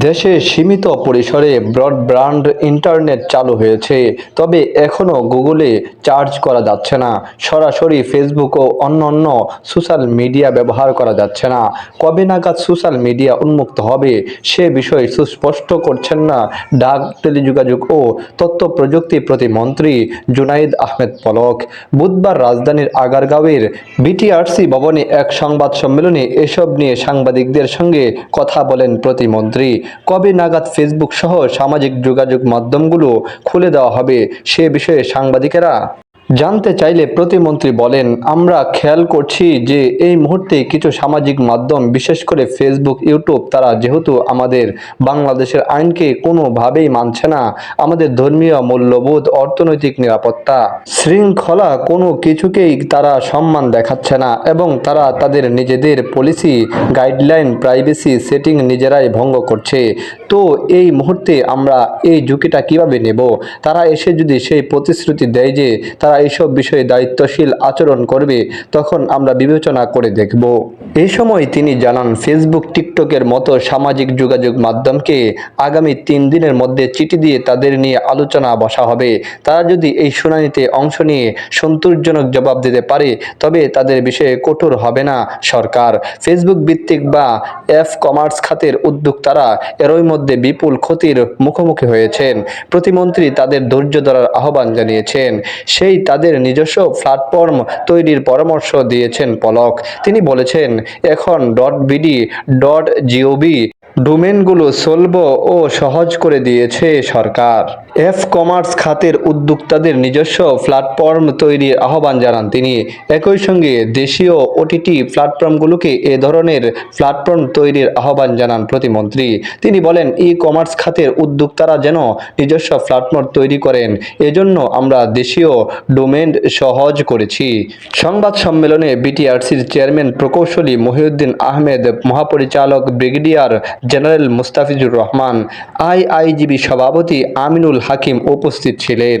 দেশে সীমিত পরিসরে ব্রডব্যান্ড ইন্টারনেট চালু হয়েছে, তবে এখনও গুগলে চার্জ করা যাচ্ছে না। সরাসরি ফেসবুক ও অন্যান্য সোশ্যাল মিডিয়া ব্যবহার করা যাচ্ছে না। কবে নাগাদ সোশ্যাল মিডিয়া উন্মুক্ত হবে, সে বিষয়ে সুস্পষ্ট করছেন না ডাক, টেলিযোগাযোগ ও তথ্য প্রযুক্তি প্রতিমন্ত্রী জুনাইদ আহমেদ পলক। বুধবার রাজধানীর আগারগাঁওয়ের বিটিআরসি ভবনে এক সংবাদ সম্মেলনে এসব নিয়ে সাংবাদিকদের সঙ্গে কথা বলেন প্রতিমন্ত্রী। কবে নাগাদ ফেসবুক সহ সামাজিক যোগাযোগ মাধ্যমগুলো খুলে দেওয়া হবে সে বিষয়ে সাংবাদিকেরা জানতে চাইলে প্রতিমন্ত্রী বলেন, আমরা খেয়াল করছি যে এই মুহূর্তে কিছু সামাজিক মাধ্যম, বিশেষ করে ফেসবুক ইউটিউব তারা যেহেতু আমাদের বাংলাদেশের আইনকে কোনোভাবেই মানছে না, আমাদের ধর্মীয় মূল্যবোধ, অর্থনৈতিক নিরাপত্তা শৃঙ্খলা কোনো কিছুকেই তারা সম্মান দেখাচ্ছে না এবং তারা তাদের নিজেদের পলিসি গাইডলাইন প্রাইভেসি সেটিং নিজেরাই ভঙ্গ করছে। তো এই মুহূর্তে আমরা এই ঝুঁকিটা কীভাবে নেব? তারা এসে যদি সেই প্রতিশ্রুতি দেয় যে তারা এইসব বিষয়ে দায়িত্বশীল আচরণ করবে, তখন আমরা বিবেচনা করে দেখব। এই সময় তিনি জানান, ফেসবুক, টিকটকের মতো সামাজিক যোগাযোগ মাধ্যমকে আগামী তিন দিনের মধ্যে চিঠি দিয়ে তাদের নিয়ে আলোচনা বসা হবে। তারা যদি এই শুনানিতে অংশ নিয়ে সন্তোষজনক জবাব দিতে পারে, তবে তাদের বিষয়ে কঠোর হবে না সরকার। ফেসবুক ভিত্তিক বা এফ কমার্স খাতের উদ্যোক্তারা এরই মধ্যে বিপুল ক্ষতির মুখোমুখি হয়েছেন। প্রতিমন্ত্রী তাদের ধৈর্য ধরার আহ্বান জানিয়েছেন। সেই তাদের নিজস্ব প্ল্যাটফর্ম তৈরির পরামর্শ দিয়েছেন পলক। তিনি বলেছেন এখন. ডট বিডি ডট জিওবি ডোমেনগুলো সলভ ও সহজ করে দিয়েছে সরকার। এফ কমার্স খাতের উদ্যোক্তাদের নিজস্ব প্ল্যাটফর্ম তৈরির আহ্বান জানান তিনি। একই সঙ্গে দেশীয় ওটিটি প্ল্যাটফর্মগুলোকে এ ধরনের প্ল্যাটফর্ম তৈরির আহ্বান জানান প্রতিমন্ত্রী। তিনি বলেন ই কমার্স খাতের উদ্যোক্তারা যেন নিজস্ব প্ল্যাটফর্ম তৈরি করেন, এজন্য আমরা দেশীয় ডোমেন সহজ করেছি। সংবাদ সম্মেলনে বিটিআরসির চেয়ারম্যান প্রকৌশলী মহিউদ্দিন আহমেদ, মহাপরিচালক brigadier general Mustafizur Rahman IIGB সভাপতি আমিনুল হাকিম উপস্থিত ছিলেন।